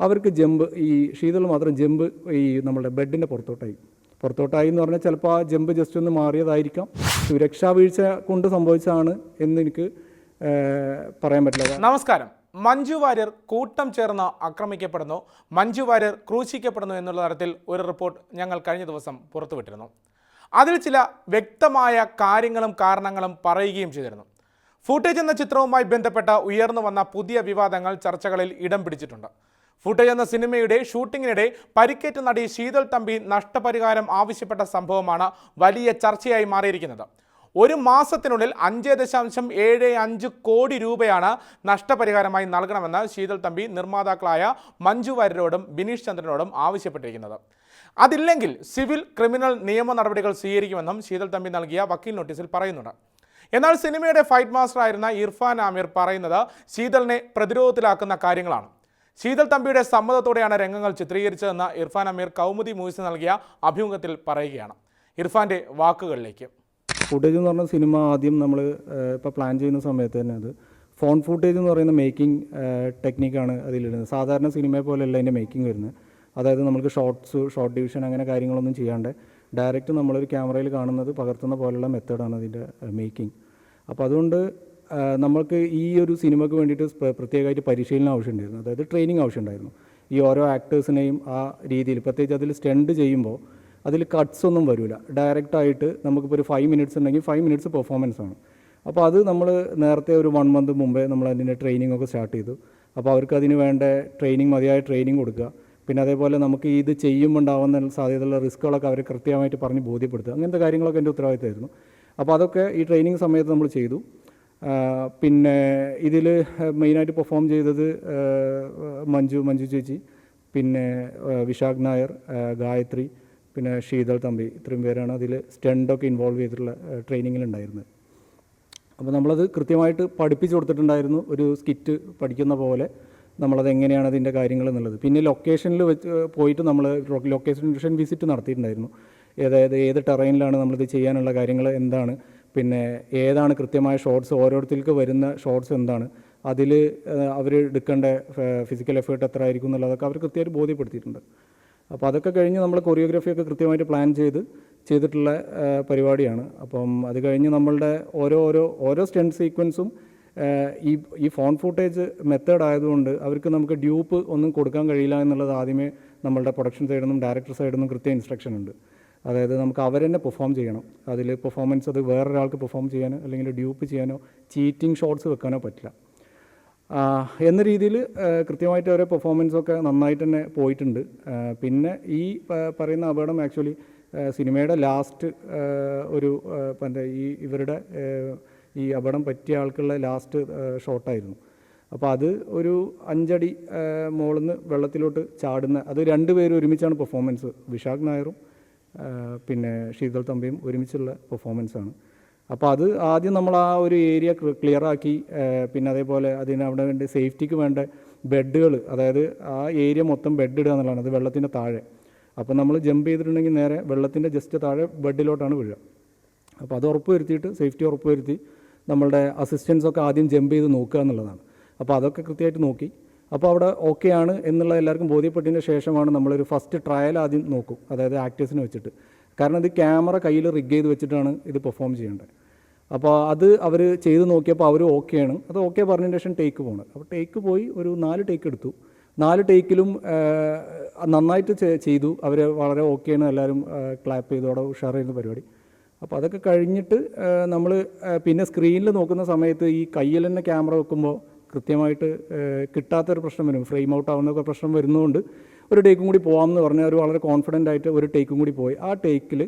അവർക്ക് ജമ്പ് ഈ ശീതൾ മാത്രം ജമ്പ് ഈ നമ്മുടെ ബെഡിന്റെ പുറത്തോട്ടായി. പുറത്തോട്ടായി എന്ന് പറഞ്ഞാൽ ചിലപ്പോൾ ആ ജമ്പ് ജസ്റ്റ് ഒന്ന് മാറിയതായിരിക്കാം. സുരക്ഷാ വീഴ്ച കൊണ്ട് സംഭവിച്ചതാണ് എന്ന് എനിക്ക് പറയാൻ പറ്റില്ല. നമസ്കാരം. മഞ്ജു വാര്യർ കൂട്ടം ചേർന്ന് ആക്രമിക്കപ്പെടുന്നു. മഞ്ജു വാര്യർ ക്രൂശിക്കപ്പെടുന്നു എന്നുള്ള തരത്തിൽ ഒരു റിപ്പോർട്ട് ഞങ്ങൾ കഴിഞ്ഞ ദിവസം പുറത്തുവിട്ടിരുന്നു. അതിൽ ചില വ്യക്തമായ കാര്യങ്ങളും കാരണങ്ങളും പറയുകയും ചെയ്തിരുന്നു. ഫൂട്ടേജ് എന്ന ചിത്രവുമായി ബന്ധപ്പെട്ട ഉയർന്നു വന്ന പുതിയ വിവാദങ്ങൾ ചർച്ചകളിൽ ഇടം പിടിച്ചിട്ടുണ്ട്. ഫൂട്ടേജ് എന്ന സിനിമയുടെ ഷൂട്ടിങ്ങിനിടെ പരിക്കേറ്റ നടി ശീതൾ തമ്പി നഷ്ടപരിഹാരം ആവശ്യപ്പെട്ട സംഭവമാണ് വലിയ ചർച്ചയായി മാറിയിരിക്കുന്നത്. ഒരു മാസത്തിനുള്ളിൽ അഞ്ച് ദശാംശം ഏഴ് അഞ്ച് കോടി രൂപയാണ് നഷ്ടപരിഹാരമായി നൽകണമെന്ന് ശീതൾ തമ്പി നിർമ്മാതാക്കളായ മഞ്ജു വാര്യരോടും ബിനീഷ് ചന്ദ്രനോടും ആവശ്യപ്പെട്ടിരിക്കുന്നത്. അതില്ലെങ്കിൽ സിവിൽ ക്രിമിനൽ നിയമ നടപടികൾ സ്വീകരിക്കുമെന്നും ശീതൾ തമ്പി നൽകിയ വക്കീൽ നോട്ടീസിൽ പറയുന്നുണ്ട്. എന്നാൽ സിനിമയുടെ ഫൈറ്റ് മാസ്റ്റർ ആയിരുന്ന ഇർഫാൻ ആമിർ പറയുന്നത് ശീതളിനെ പ്രതിരോധത്തിലാക്കുന്ന കാര്യങ്ങളാണ്. ശീതൾ തമ്പിയുടെ സമ്മതത്തോടെയാണ് രംഗങ്ങൾ ചിത്രീകരിച്ചതെന്ന് ഇർഫാൻ അമീർ കൗമുദി മൂവീസ് നൽകിയ അഭിമുഖത്തിൽ പറയുകയാണ്. ഇർഫാന്റെ വാക്കുകളിലേക്ക്. ഫുട്ടേജ് എന്ന് പറഞ്ഞ സിനിമ ആദ്യം നമ്മൾ ഇപ്പോൾ പ്ലാൻ ചെയ്യുന്ന സമയത്ത് തന്നെ അത് ഫോൺ ഫുട്ടേജ് എന്ന് പറയുന്ന മേക്കിംഗ് ടെക്നിക്കാണ് അതിലിടുന്നത്. സാധാരണ സിനിമയെ പോലെയല്ല അതിന്റെ മേക്കിംഗ് വരുന്നത്. അതായത് നമുക്ക് ഷോർട്സ് ഷോർട്ട് ഡിവിഷൻ അങ്ങനെ കാര്യങ്ങളൊന്നും ചെയ്യാണ്ട് ഡയറക്റ്റ് നമ്മളൊരു ക്യാമറയിൽ കാണുന്നത് പകർത്തുന്ന പോലുള്ള മെത്തേഡാണ് അതിന്റെ മേക്കിംഗ്. അപ്പോൾ അതുകൊണ്ട് നമ്മൾക്ക് ഈ ഒരു സിനിമയ്ക്ക് വേണ്ടിയിട്ട് പ്രത്യേകമായിട്ട് പരിശീലനം ആവശ്യമുണ്ടായിരുന്നു. അതായത് ട്രെയിനിങ് ആവശ്യമുണ്ടായിരുന്നു. ഈ ഓരോ ആക്ടേഴ്സിനെയും ആ രീതിയിൽ പ്രത്യേകിച്ച് അതിൽ സ്റ്റണ്ട് ചെയ്യുമ്പോൾ അതിൽ കട്ട്സ് ഒന്നും വരില്ല ഡയറക്റ്റായിട്ട് നമുക്കിപ്പോൾ ഒരു ഫൈവ് മിനിറ്റ്സ് ഉണ്ടെങ്കിൽ ഫൈവ് മിനിറ്റ്സ് പെർഫോമൻസ് ആണ്. അപ്പോൾ അത് നമ്മൾ നേരത്തെ ഒരു വൺ മന്ത് മുമ്പേ നമ്മൾ അതിന്റെ ട്രെയിനിങ് ഒക്കെ സ്റ്റാർട്ട് ചെയ്തു. അപ്പോൾ അവർക്ക് അതിന് വേണ്ട ട്രെയിനിങ് മതിയായ ട്രെയിനിങ് കൊടുക്കുക. പിന്നെ അതേപോലെ നമുക്ക് ഇത് ചെയ്യുമ്പോൾ ഉണ്ടാകുന്ന സാധ്യതയുള്ള റിസ്ക്കുകളൊക്കെ അവർ കൃത്യമായിട്ട് പറഞ്ഞ് ബോധ്യപ്പെടുത്തുക. അങ്ങനത്തെ കാര്യങ്ങളൊക്കെ എന്റെ ഉത്തരവാദിത്തമായിരുന്നു. അപ്പോൾ അതൊക്കെ ഈ ട്രെയിനിങ് സമയത്ത് നമ്മൾ ചെയ്തു. പിന്നെ ഇതിൽ മെയിനായിട്ട് പെർഫോം ചെയ്തത് മഞ്ജു മഞ്ജു ചേച്ചി പിന്നെ വിശാഖ് നായർ ഗായത്രി പിന്നെ ശീതൾ തമ്പി ഇത്രയും പേരാണ് അതിൽ സ്റ്റണ്ടൊക്കെ ഇൻവോൾവ് ചെയ്തിട്ടുള്ള ട്രെയിനിങ്ങിലുണ്ടായിരുന്നത്. അപ്പോൾ നമ്മളത് കൃത്യമായിട്ട് പഠിപ്പിച്ചു കൊടുത്തിട്ടുണ്ടായിരുന്നു ഒരു സ്കിറ്റ് പഠിക്കുന്ന പോലെ നമ്മളത് എങ്ങനെയാണ് അതിന്റെ കാര്യങ്ങൾ എന്നുള്ളത്. പിന്നെ ലൊക്കേഷനിൽ വെച്ച് പോയിട്ട് നമ്മൾ ലൊക്കേഷൻ വിസിറ്റ് നടത്തിയിട്ടുണ്ടായിരുന്നു. അതായത് ഏത് ടെറൈനിലാണ് നമ്മളിത് ചെയ്യാനുള്ള കാര്യങ്ങൾ എന്താണ് പിന്നെ ഏതാണ് കൃത്യമായ ഷോർട്സ് ഓരോരുത്തർക്ക് വരുന്ന ഷോർട്സ് എന്താണ് അതിൽ അവർ എടുക്കേണ്ട ഫിസിക്കൽ എഫേർട്ട് എത്ര ആയിരിക്കും എന്നുള്ളതൊക്കെ അവർ കൃത്യമായിട്ട് ബോധ്യപ്പെടുത്തിയിട്ടുണ്ട്. അപ്പോൾ അതൊക്കെ കഴിഞ്ഞ് നമ്മൾ കൊറിയോഗ്രാഫിയൊക്കെ കൃത്യമായിട്ട് പ്ലാൻ ചെയ്ത് ചെയ്തിട്ടുള്ള പരിപാടിയാണ്. അപ്പം അത് കഴിഞ്ഞ് നമ്മളുടെ ഓരോ ഓരോ ഓരോ സ്റ്റെൻ സീക്വൻസും ഈ ഈ ഫോൺ ഫുട്ടേജ് മെത്തേഡ് ആയതുകൊണ്ട് അവർക്ക് നമുക്ക് ഡ്യൂപ്പ് ഒന്നും കൊടുക്കാൻ കഴിയില്ല എന്നുള്ളത് ആദ്യമേ നമ്മളുടെ പ്രൊഡക്ഷൻ സൈഡിൽ നിന്നും ഡയറക്ടർ സൈഡിൽ നിന്നും കൃത്യ ഇൻസ്ട്രക്ഷൻ ഉണ്ട്. അതായത് നമുക്ക് അവർ തന്നെ പെർഫോം ചെയ്യണം. അതിൽ പെർഫോമൻസ് അത് വേറൊരാൾക്ക് പെർഫോം ചെയ്യാനോ അല്ലെങ്കിൽ ഡ്യൂപ്പ് ചെയ്യാനോ ചീറ്റിംഗ് ഷോട്ട്സ് വെക്കാനോ പറ്റില്ല. എന്ന രീതിയിൽ കൃത്യമായിട്ട് അവരെ പെർഫോമൻസൊക്കെ നന്നായിട്ട് തന്നെ പോയിട്ടുണ്ട്. പിന്നെ ഈ പറയുന്ന അപകടം ആക്ച്വലി സിനിമയുടെ ലാസ്റ്റ് ഒരു ഈ ഇവരുടെ ഈ അപകടം പറ്റിയ ആൾക്കുള്ള ലാസ്റ്റ് ഷോട്ടായിരുന്നു അപ്പോൾ അത് ഒരു അഞ്ചടി മുകളിൽ നിന്ന് വെള്ളത്തിലോട്ട് ചാടുന്ന അത് രണ്ടുപേരും ഒരുമിച്ചാണ് പെർഫോമൻസ് വിശാഖ് നായറും പിന്നെ ശീതൾ തമ്പയും ഒരുമിച്ചുള്ള പെർഫോമൻസാണ് അപ്പോൾ അത് ആദ്യം നമ്മൾ ആ ഒരു ഏരിയ ക്ലിയർ ആക്കി പിന്നെ അതേപോലെ അതിന് അവിടെ വേണ്ട സേഫ്റ്റിക്ക് വേണ്ട ബെഡുകൾ അതായത് ആ ഏരിയ മൊത്തം ബെഡ് ഇടുക എന്നുള്ളതാണ് അത് വെള്ളത്തിന്റെ താഴെ. അപ്പോൾ നമ്മൾ ജമ്പ് ചെയ്തിട്ടുണ്ടെങ്കിൽ നേരെ വെള്ളത്തിന്റെ ജസ്റ്റ് താഴെ ബെഡിലോട്ടാണ് വീഴുക. അപ്പോൾ അത് ഉറപ്പ് വരുത്തിയിട്ട് സേഫ്റ്റി ഉറപ്പ് വരുത്തി നമ്മളുടെ അസിസ്റ്റൻസ് ഒക്കെ ആദ്യം ജമ്പ് ചെയ്ത് നോക്കുക എന്നുള്ളതാണ്. അപ്പോൾ അതൊക്കെ കൃത്യമായിട്ട് നോക്കി അപ്പോൾ അവിടെ ഓക്കെ ആണ് എന്നുള്ള എല്ലാവർക്കും ബോധ്യപ്പെട്ടതിന് ശേഷമാണ് നമ്മളൊരു ഫസ്റ്റ് ട്രയൽ ആദ്യം നോക്കും അതായത് ആക്ടേഴ്സിനെ വെച്ചിട്ട്. കാരണം ഇത് ക്യാമറ കയ്യിൽ റിഗ് ചെയ്ത് വെച്ചിട്ടാണ് ഇത് പെർഫോം ചെയ്യേണ്ടത്. അപ്പോൾ അത് അവർ ചെയ്ത് നോക്കിയപ്പോൾ അവർ ആണ്. അത് ഓക്കെ പറഞ്ഞതിന് ശേഷം ടേക്ക് പോകണം അപ്പോൾ ടേക്ക് പോയി ഒരു നാല് ടേക്ക് എടുത്തു. നാല് ടേക്കിലും നന്നായിട്ട് ചെയ്തു. അവർ വളരെ ഓക്കെയാണ് എല്ലാവരും ക്ലാപ്പ് ചെയ്തു. അവിടെ ചെയ്യുന്ന പരിപാടി. അപ്പോൾ അതൊക്കെ കഴിഞ്ഞിട്ട് നമ്മൾ പിന്നെ സ്ക്രീനിൽ നോക്കുന്ന സമയത്ത് ഈ കയ്യിൽ തന്നെ ക്യാമറ വെക്കുമ്പോൾ കൃത്യമായിട്ട് കിട്ടാത്തൊരു പ്രശ്നം വരും. ഫ്രെയിം ഔട്ട് ആവുന്ന പ്രശ്നം വരുന്നതുകൊണ്ട് ഒരു ടേക്കും കൂടി പോകാമെന്ന് പറഞ്ഞാൽ അവർ വളരെ കോൺഫിഡന്റ് ആയിട്ട് ഒരു ടേക്കും കൂടി പോയി. ആ ടേക്കിൽ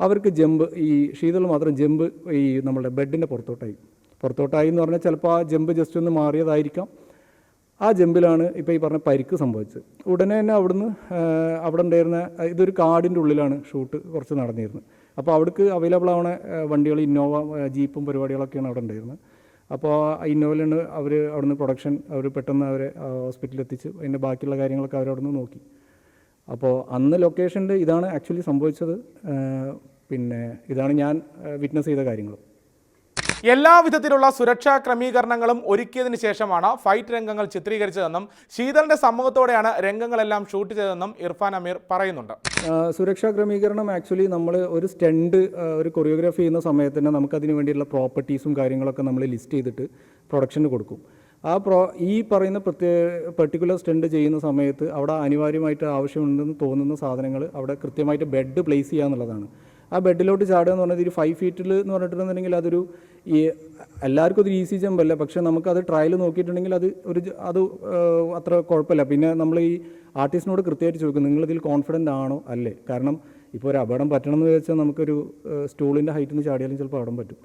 അവർക്ക് ജമ്പ് ഈ ഷീതൾ മാത്രം ജമ്പ് ഈ നമ്മുടെ ബെഡിന്റെ പുറത്തോട്ടായി. പുറത്തോട്ടായി എന്ന് പറഞ്ഞാൽ ചിലപ്പോൾ ആ ജമ്പ് ജസ്റ്റ് ഒന്ന് മാറിയതായിരിക്കാം. ആ ജമ്പിലാണ് ഇപ്പോൾ ഈ പറഞ്ഞ പരിക്ക് സംഭവിച്ചത്. ഉടനെ തന്നെ അവിടുന്ന് അവിടെ ഉണ്ടായിരുന്ന ഇതൊരു കാടിന്റെ ഉള്ളിലാണ് ഷൂട്ട് കുറച്ച് നടന്നിരുന്നത്. അപ്പോൾ അവിടേക്ക് അവൈലബിൾ ആവണ വണ്ടികൾ ഇന്നോവ ജീപ്പും പരിപാടികളൊക്കെയാണ് അവിടെ ഉണ്ടായിരുന്നത്. അപ്പോൾ ആ ഇന്നോവയിലാണ് അവർ അവിടുന്ന് പ്രൊഡക്ഷൻ അവർ പെട്ടെന്ന് അവരെ ഹോസ്പിറ്റലിൽ എത്തിച്ച് അതിന്റെ ബാക്കിയുള്ള കാര്യങ്ങളൊക്കെ അവരവിടുന്ന് നോക്കി. അപ്പോൾ അന്ന് ലൊക്കേഷനിൽ ഇതാണ് ആക്ച്വലി സംഭവിച്ചത്. പിന്നെ ഇതാണ് ഞാൻ വിറ്റ്നസ് ചെയ്ത കാര്യങ്ങൾ എല്ലാവിധത്തിലുള്ള സുരക്ഷാ ക്രമീകരണങ്ങളും ഒരുക്കിയതിനു ശേഷമാണ് ഫൈറ്റ് രംഗങ്ങൾ ചിത്രീകരിച്ചതെന്നും ശീതളിന്റെ സമ്മതത്തോടെയാണ് രംഗങ്ങളെല്ലാം ഷൂട്ട് ചെയ്തതെന്നും ഇർഫാൻ അമീർ പറയുന്നുണ്ട്. സുരക്ഷാ ക്രമീകരണം ആക്ച്വലി നമ്മൾ ഒരു സ്റ്റണ്ട് ഒരു കൊറിയോഗ്രാഫി ചെയ്യുന്ന സമയത്ത് തന്നെ നമുക്ക് അതിന് വേണ്ടിയുള്ള പ്രോപ്പർട്ടീസും കാര്യങ്ങളൊക്കെ നമ്മൾ ലിസ്റ്റ് ചെയ്തിട്ട് പ്രൊഡക്ഷന് കൊടുക്കും. ആ പ്രോ ഈ പറയുന്ന പ്രത്യേക പെർട്ടിക്കുലർ സ്റ്റണ്ട് ചെയ്യുന്ന സമയത്ത് അവിടെ അനിവാര്യമായിട്ട് ആവശ്യമുണ്ടെന്ന് തോന്നുന്ന സാധനങ്ങൾ അവിടെ കൃത്യമായിട്ട് ബെഡ് പ്ലേസ് ചെയ്യുക എന്നുള്ളതാണ് ആ ബെഡിലോട്ട് ചാടുക എന്ന് പറഞ്ഞാൽ ഒരു ഫൈവ് ഫീറ്റിൽ എന്ന് പറഞ്ഞിട്ടുണ്ടെങ്കിൽ അതൊരു ഈ എല്ലാവർക്കും ഒരു ഈസി ജമ്പല്ല പക്ഷേ നമുക്കത് ട്രയൽ നോക്കിയിട്ടുണ്ടെങ്കിൽ അത് ഒരു അത് അത്ര കുഴപ്പമില്ല. പിന്നെ നമ്മൾ ഈ ആർട്ടിസ്റ്റിനോട് കൃത്യമായിട്ട് ചോദിക്കും നിങ്ങളിതിൽ കോൺഫിഡന്റ് ആണോ? അല്ലേ? കാരണം ഇപ്പോൾ ഒരു അപകടം പറ്റണം എന്ന് വെച്ചാൽ നമുക്കൊരു സ്റ്റൂളിന്റെ ഹൈറ്റിൽ നിന്ന് ചാടിയാലും ചിലപ്പോൾ അപകടം പറ്റും.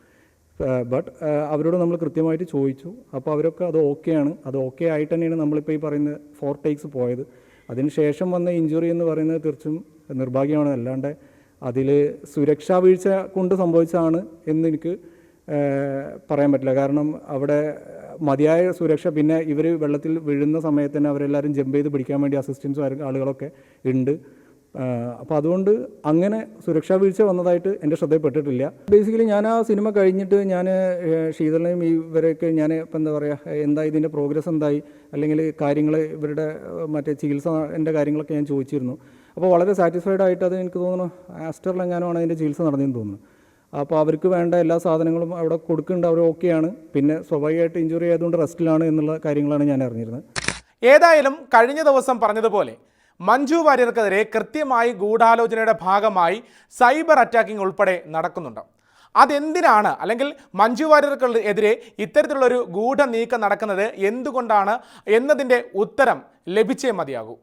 ബട്ട് അവരോട് നമ്മൾ കൃത്യമായിട്ട് ചോദിച്ചു. അപ്പോൾ അവരൊക്കെ അത് ഓക്കെയാണ് അത് ഓക്കെ ആയിട്ട് തന്നെയാണ് നമ്മളിപ്പോൾ ഈ പറയുന്ന ഫോർ ടേക്സ് പോയത്. അതിനുശേഷം വന്ന ഇഞ്ചുറി എന്ന് പറയുന്നത് തീർച്ചയായും നിർഭാഗ്യമാണ്. അല്ലാണ്ട് അതിൽ സുരക്ഷാ വീഴ്ച കൊണ്ട് സംഭവിച്ചതാണ് എന്ന് എനിക്ക് പറയാൻ പറ്റില്ല. കാരണം അവിടെ മതിയായ സുരക്ഷ പിന്നെ ഇവർ വെള്ളത്തിൽ വീഴുന്ന സമയത്ത് തന്നെ അവരെല്ലാവരും ജമ്പ് ചെയ്ത് പിടിക്കാൻ വേണ്ടി അസിസ്റ്റൻസും ആളുകളൊക്കെ ഉണ്ട്. അപ്പോൾ അതുകൊണ്ട് അങ്ങനെ സുരക്ഷാ വീഴ്ച വന്നതായിട്ട് എന്റെ ശ്രദ്ധയിൽപ്പെട്ടിട്ടില്ല. ബേസിക്കലി ഞാൻ ആ സിനിമ കഴിഞ്ഞിട്ട് ഞാൻ ശീതളിനെയും ഇവരെയൊക്കെ ഞാൻ ഇപ്പം എന്താ പറയുക എന്താ ഇതിന്റെ പ്രോഗ്രസ് എന്തായി അല്ലെങ്കിൽ കാര്യങ്ങൾ ഇവരുടെ മറ്റേ ചികിത്സ എന്റെ കാര്യങ്ങളൊക്കെ ഞാൻ ചോദിച്ചിരുന്നു. അപ്പോൾ വളരെ സാറ്റിസ്ഫൈഡ് ആയിട്ട് അത് എനിക്ക് തോന്നുന്നു ആസ്റ്ററിലെങ്ങാനുമാണ് അതിന്റെ ചികിത്സ നടന്നതെന്ന് തോന്നുന്നു. അപ്പോൾ അവർക്ക് വേണ്ട എല്ലാ സാധനങ്ങളും അവിടെ കൊടുക്കുന്നുണ്ട് അവർ ഓക്കെയാണ് പിന്നെ സ്വാഭാവികമായിട്ട് ഇഞ്ചുറി ആയതുകൊണ്ട് റെസ്റ്റിലാണ് എന്നുള്ള കാര്യങ്ങളാണ് ഞാൻ അറിഞ്ഞിരുന്നത്. ഏതായാലും കഴിഞ്ഞ ദിവസം പറഞ്ഞതുപോലെ മഞ്ജു വാര്യർക്കെതിരെ കൃത്യമായി ഗൂഢാലോചനയുടെ ഭാഗമായി സൈബർ അറ്റാക്കിംഗ് ഉൾപ്പെടെ നടക്കുന്നുണ്ട്. അതെന്തിനാണ് അല്ലെങ്കിൽ മഞ്ജു വാര്യർക്കെതിരെ ഇത്തരത്തിലുള്ളൊരു ഗൂഢ നീക്കം നടക്കുന്നത് എന്തുകൊണ്ടാണ് എന്നതിന്റെ ഉത്തരം ലഭിച്ചേ മതിയാകൂ.